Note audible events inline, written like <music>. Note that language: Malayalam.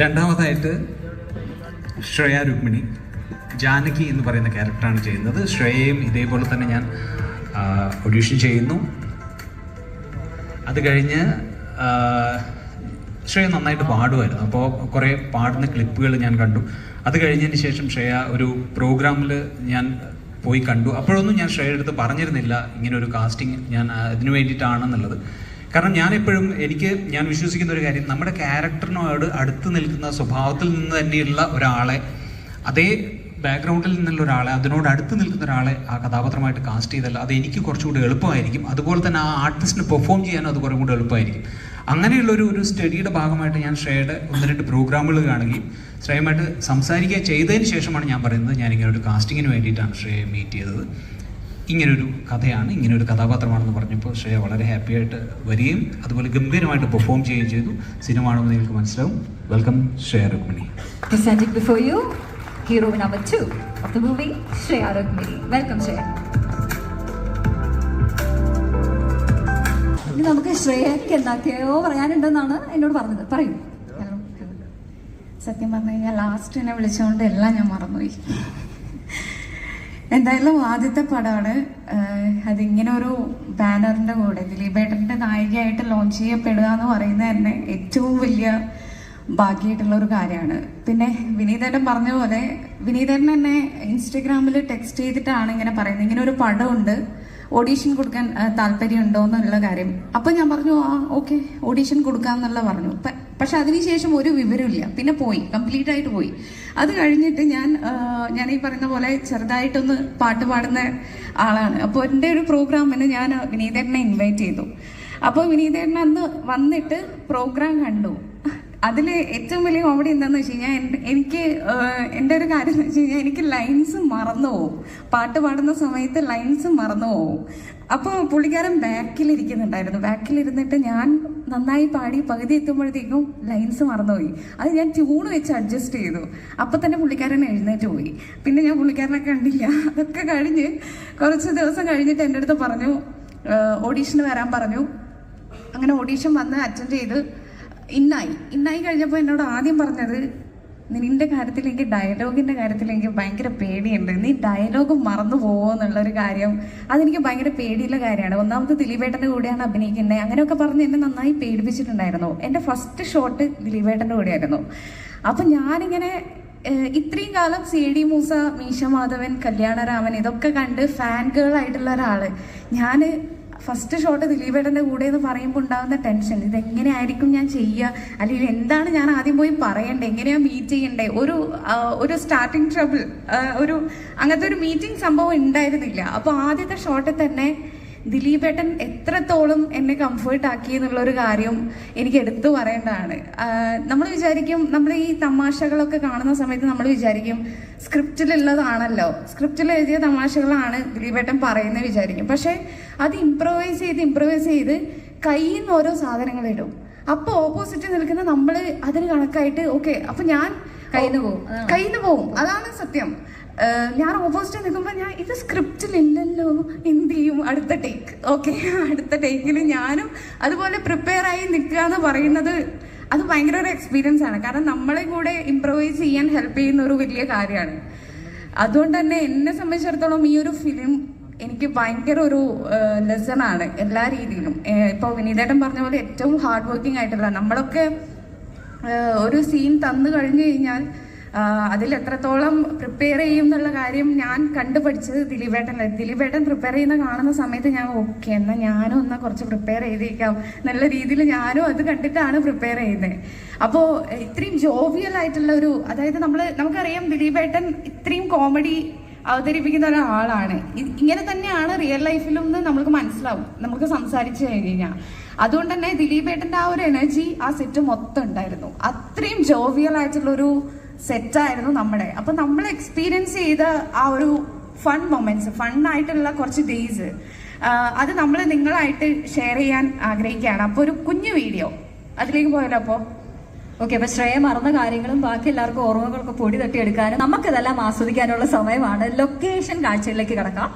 രണ്ടാമതായിട്ട് ശ്രേയ രുക്മിണി ജാനകി എന്ന് പറയുന്ന ക്യാരക്ടറാണ് ചെയ്യുന്നത്. ശ്രേയയും ഇതേപോലെ തന്നെ ഞാൻ ഒഡീഷൻ ചെയ്യുന്നു. അത് കഴിഞ്ഞ് ശ്രേയ നന്നായിട്ട് പാടുമായിരുന്നു. അപ്പോൾ കുറേ പാടുന്ന ക്ലിപ്പുകൾ ഞാൻ കണ്ടു. അത് കഴിഞ്ഞതിന് ശേഷം ശ്രേയ ഒരു പ്രോഗ്രാമിൽ ഞാൻ പോയി കണ്ടു. അപ്പോഴൊന്നും ഞാൻ ശ്രേയയുടെ അടുത്ത് പറഞ്ഞിരുന്നില്ല ഇങ്ങനെ ഒരു കാസ്റ്റിംഗ് ഞാൻ അതിനു വേണ്ടിയിട്ടാണെന്നുള്ളത്. കാരണം ഞാൻ എപ്പോഴും എനിക്ക് ഞാൻ വിശ്വസിക്കുന്ന ഒരു കാര്യം നമ്മുടെ ക്യാരക്ടറിനോട് അടുത്ത് നിൽക്കുന്ന സ്വഭാവത്തിൽ നിന്ന് തന്നെയുള്ള ഒരാളെ അതേ ബാക്ക്ഗ്രൗണ്ടിൽ നിന്നുള്ള ഒരാളെ അതിനോട് അടുത്ത് നിൽക്കുന്ന ഒരാളെ ആ കഥാപാത്രമായിട്ട് കാസ്റ്റ് ചെയ്താൽ അത് എനിക്ക് കുറച്ചുകൂടി എളുപ്പമായിരിക്കും. അതുപോലെ തന്നെ ആ ആർട്ടിസ്റ്റിന് പെർഫോം ചെയ്യാനും അത് കുറേ കൂടി എളുപ്പമായിരിക്കും. അങ്ങനെയുള്ള ഒരു ഒരു സ്റ്റഡിയുടെ ഭാഗമായിട്ട് ഞാൻ ശ്രേയയുടെ ഒന്ന് രണ്ട് പ്രോഗ്രാമുകൾ കാണുകയും ശ്രേയമായിട്ട് സംസാരിക്കുക ചെയ്തതിന് ശേഷമാണ് ഞാൻ പറയുന്നത് ഞാൻ ഇങ്ങനെ ഒരു കാസ്റ്റിങ്ങിന് വേണ്ടിയിട്ടാണ് ശ്രേയയെ മീറ്റ് ചെയ്തത്. ഇങ്ങനൊരു കഥയാണ് ഇങ്ങനൊരു കഥാപാത്രമാണെന്ന് പറഞ്ഞപ്പോൾ ശ്രേയ വളരെ ഹാപ്പി ആയിട്ട് വരികയും അതുപോലെ ഗംഭീരമായിട്ട് പെർഫോം ചെയ്യുകയും ചെയ്തു. സിനിമ ആണെന്ന് നിങ്ങൾക്ക് മനസ്സിലാവും. Welcome Shreya Rukmini. Presenting before you, hero number two of the movie, Shreya Rukmini. Welcome, Shreya. ഇനി നമുക്ക് ശ്രേയക്ക് എന്തൊക്കെയോ പറയാനുണ്ടെന്നാണ് എന്നോട് പറഞ്ഞത്. പറയൂ. സത്യം പറഞ്ഞു കഴിഞ്ഞാൽ ലാസ്റ്റ് എന്നെ വിളിച്ചുകൊണ്ട് എല്ലാം ഞാൻ മറന്നുപോയി. എന്തായാലും ആദ്യത്തെ പടമാണ്. അതിങ്ങനെ ഒരു ബാനറിന്റെ കൂടെ ദിലീപേട്ടന്റെ നായികയായിട്ട് ലോഞ്ച് ചെയ്യപ്പെടുക എന്ന് പറയുന്നത് തന്നെ ഏറ്റവും വലിയ ഭാഗ്യമായിട്ടുള്ള ഒരു കാര്യമാണ്. പിന്നെ വിനീതേട്ടൻ പറഞ്ഞ പോലെ വിനീതേട്ടൻ എന്നെ ഇൻസ്റ്റഗ്രാമിൽ ടെക്സ്റ്റ് ചെയ്തിട്ടാണ് ഇങ്ങനെ പറയുന്നത്. ഇങ്ങനെ ഒരു പടമുണ്ട്. ഓഡീഷൻ കൊടുക്കാൻ താല്പര്യമുണ്ടോ എന്നുള്ള കാര്യം. അപ്പൊ ഞാൻ പറഞ്ഞു ആ ഓക്കെ ഓഡീഷൻ കൊടുക്കാന്നുള്ള പറഞ്ഞു. പക്ഷെ അതിനുശേഷം ഒരു വിവരമില്ല പിന്നെ പോയി കംപ്ലീറ്റ് ആയിട്ട് പോയി. അത് കഴിഞ്ഞിട്ട് ഞാൻ ഞാൻ ഈ പറയുന്ന പോലെ ചെറുതായിട്ടൊന്ന് പാട്ട് പാടുന്ന ആളാണ്. അപ്പോൾ എന്റെ ഒരു പ്രോഗ്രാമിന് ഞാൻ വിനീതേട്ടനെ ഇൻവൈറ്റ് ചെയ്തു. അപ്പോൾ വിനീതേട്ടൻ അന്ന് വന്നിട്ട് പ്രോഗ്രാം കണ്ടു. അതിൽ ഏറ്റവും വലിയ കോമഡി എന്താണെന്ന് വെച്ച് കഴിഞ്ഞാൽ എനിക്ക് എന്റെ ഒരു കാര്യം എന്ന് വെച്ച് കഴിഞ്ഞാൽ എനിക്ക് ലൈൻസ് മറന്നു പോകും. പാട്ട് പാടുന്ന സമയത്ത് ലൈൻസ് മറന്നു പോകും. അപ്പോൾ പുള്ളിക്കാരൻ ബാക്കിലിരിക്കുന്നുണ്ടായിരുന്നു. ബാക്കിലിരുന്നിട്ട് ഞാൻ നന്നായി പാടി പകുതി എത്തുമ്പോഴത്തേക്കും ലൈൻസ് മറന്നുപോയി. അത് ഞാൻ ട്യൂൺ വെച്ച് അഡ്ജസ്റ്റ് ചെയ്തു. അപ്പം തന്നെ പുള്ളിക്കാരൻ എഴുന്നേറ്റ് പോയി. പിന്നെ ഞാൻ പുള്ളിക്കാരനെ കണ്ടില്ല. അതൊക്കെ കഴിഞ്ഞ് കുറച്ച് ദിവസം കഴിഞ്ഞിട്ട് എന്റെ അടുത്ത് പറഞ്ഞു ഓഡീഷന് വരാൻ പറഞ്ഞു. അങ്ങനെ ഓഡീഷൻ വന്ന് അറ്റൻഡ് ചെയ്ത് ഇന്നായി. ഇന്നായി കഴിഞ്ഞപ്പോൾ എന്നോട് ആദ്യം പറഞ്ഞത് നിന്റെ കാര്യത്തിൽ ഡയലോഗിന്റെ എനിക്ക് ഭയങ്കര പേടിയുണ്ട്. നീ ഡയലോഗ് മറന്നു പോവോ എന്നുള്ളൊരു കാര്യം. അതെനിക്ക് ഭയങ്കര പേടിയുള്ള കാര്യമാണ്. ഒന്നാമത് ദിലീപേട്ടന്റെ കൂടെയാണ് അഭിനയിക്കുന്നത് അങ്ങനെയൊക്കെ പറഞ്ഞ് എന്നെ നന്നായി പേടിപ്പിച്ചിട്ടുണ്ടായിരുന്നു. എന്റെ ഫസ്റ്റ് ഷോട്ട് ദിലീപേട്ടന്റെ കൂടെയായിരുന്നു. അപ്പം ഞാനിങ്ങനെ ഇത്രയും കാലം സി ഡി മൂസ മീശ മാധവൻ കല്യാണരാമൻ ഇതൊക്കെ കണ്ട് ഫാൻ ഗേൾ ആയിട്ടുള്ള ഒരാൾ. ഞാൻ ഫസ്റ്റ് ഷോട്ട് ദിലീപേട്ടന്റെ കൂടെ എന്ന് പറയുമ്പോൾ ഉണ്ടാകുന്ന ടെൻഷൻ ഇതെങ്ങനെയായിരിക്കും ഞാൻ ചെയ്യുക അല്ലെങ്കിൽ എന്താണ് ഞാൻ ആദ്യം പോയി പറയണ്ടേ? എങ്ങനെയാ മീറ്റ് ചെയ്യണ്ടേ? ഒരു ഒരു സ്റ്റാർട്ടിങ് ട്രബിൾ ഒരു അങ്ങനത്തെ ഒരു മീറ്റിംഗ് സംഭവം ഉണ്ടായിരുന്നില്ല. അപ്പോൾ ആദ്യത്തെ ഷോട്ടിൽ തന്നെ ദിലീപേട്ടൻ എത്രത്തോളം എന്നെ കംഫേർട്ട് ആക്കി എന്നുള്ള ഒരു കാര്യം എനിക്ക് എടുത്തു പറയേണ്ടതാണ്. നമ്മൾ വിചാരിക്കും നമ്മൾ ഈ തമാശകളൊക്കെ കാണുന്ന സമയത്ത് നമ്മൾ വിചാരിക്കും സ്ക്രിപ്റ്റിലുള്ളതാണല്ലോ. സ്ക്രിപ്റ്റിൽ എഴുതിയ തമാശകളാണ് ദിലീപേട്ടൻ പറയുന്നത് വിചാരിക്കും. പക്ഷേ അത് ഇംപ്രവൈസ് ചെയ്ത് ഇംപ്രവൈസ് ചെയ്ത് കയ്യിൽ നിന്ന് ഓരോ സാധനങ്ങൾ ഇടും. അപ്പോൾ ഓപ്പോസിറ്റ് നിൽക്കുന്ന നമ്മൾ അതിന് കണക്കായിട്ട് ഓക്കെ അപ്പൊ ഞാൻ കയ്യിൽ നിന്ന് പോവും. കയ്യിൽ നിന്ന് പോവും. അതാണ് സത്യം. ഞാൻ ഓപ്പോസിറ്റ് നിൽക്കുമ്പോൾ ഞാൻ ഇത് സ്ക്രിപ്റ്റിലില്ലല്ലോ എന്ത് ചെയ്യും? അടുത്ത ടേക്ക് ഓക്കെ <laughs> അടുത്ത ടേക്കിൽ ഞാനും അതുപോലെ പ്രിപ്പയർ ആയി നിൽക്കുക എന്ന് പറയുന്നത് അത് ഭയങ്കര ഒരു എക്സ്പീരിയൻസ് ആണ്. കാരണം നമ്മളെ കൂടെ ഇമ്പ്രൂവൈസ് ചെയ്യാൻ ഹെൽപ്പ് ചെയ്യുന്ന ഒരു വലിയ കാര്യമാണ്. അതുകൊണ്ട് തന്നെ എന്നെ സംബന്ധിച്ചിടത്തോളം ഈ ഒരു ഫിലിം എനിക്ക് ഭയങ്കര ഒരു ലെസൺ ആണ് എല്ലാ രീതിയിലും. ഇപ്പൊ വിനീതേട്ടൻ പറഞ്ഞ പോലെ ഏറ്റവും ഹാർഡ് വർക്കിംഗ് ആയിട്ടുള്ള നമ്മളൊക്കെ ഒരു സീൻ തന്നു കഴിഞ്ഞു കഴിഞ്ഞാൽ അതിൽ എത്രത്തോളം പ്രിപ്പയർ ചെയ്യും എന്നുള്ള കാര്യം ഞാൻ കണ്ടുപഠിച്ചത് ദിലീപേട്ടൻ ദിലീപേട്ടൻ പ്രിപ്പയർ ചെയ്യുന്ന കാണുന്ന സമയത്ത് ഞാൻ ഓക്കെ എന്നാൽ ഞാനും ഒന്ന് കുറച്ച് പ്രിപ്പയർ ചെയ്തേക്കാം. നല്ല രീതിയിൽ ഞാനും അത് കണ്ടിട്ടാണ് പ്രിപ്പയർ ചെയ്യുന്നത് അപ്പോൾ ഇത്രയും ജോവിയൽ ആയിട്ടുള്ള ഒരു അതായത് നമ്മൾ നമുക്കറിയാം ദിലീപേട്ടൻ ഇത്രയും കോമഡി അവതരിപ്പിക്കുന്ന ഒരാളാണ്. ഇങ്ങനെ തന്നെയാണ് റിയൽ ലൈഫിലും നമുക്ക് മനസ്സിലാവും. നമുക്ക് സംസാരിച്ചു കഴിഞ്ഞ്. കഴിഞ്ഞാൽ അതുകൊണ്ട് തന്നെ ദിലീപേട്ടന്റെ ആ ഒരു എനർജി ആ സെറ്റ് മൊത്തം ഉണ്ടായിരുന്നു. അത്രയും ജോവിയൽ ആയിട്ടുള്ള ഒരു സെറ്റായിരുന്നു നമ്മുടെ. അപ്പൊ നമ്മൾ എക്സ്പീരിയൻസ് ചെയ്ത ആ ഒരു ഫൺ മൊമെന്റ്സ് ഫൺ ആയിട്ടുള്ള കുറച്ച് ഡേയ്സ് അത് നമ്മൾ നിങ്ങളായിട്ട് ഷെയർ ചെയ്യാൻ ആഗ്രഹിക്കുകയാണ്. അപ്പോൾ ഒരു കുഞ്ഞു വീഡിയോ അതിലേക്ക് പോയല്ലോ അപ്പോൾ ഓക്കെ അപ്പൊ ശ്രേയ മറന്ന കാര്യങ്ങളും ബാക്കി എല്ലാവർക്കും ഓർമ്മകളൊക്കെ പൊടി തട്ടിയെടുക്കാനും നമുക്കിതെല്ലാം ആസ്വദിക്കാനുള്ള സമയമാണ്. ലൊക്കേഷൻ കാഴ്ചയിലേക്ക് കടക്കാം.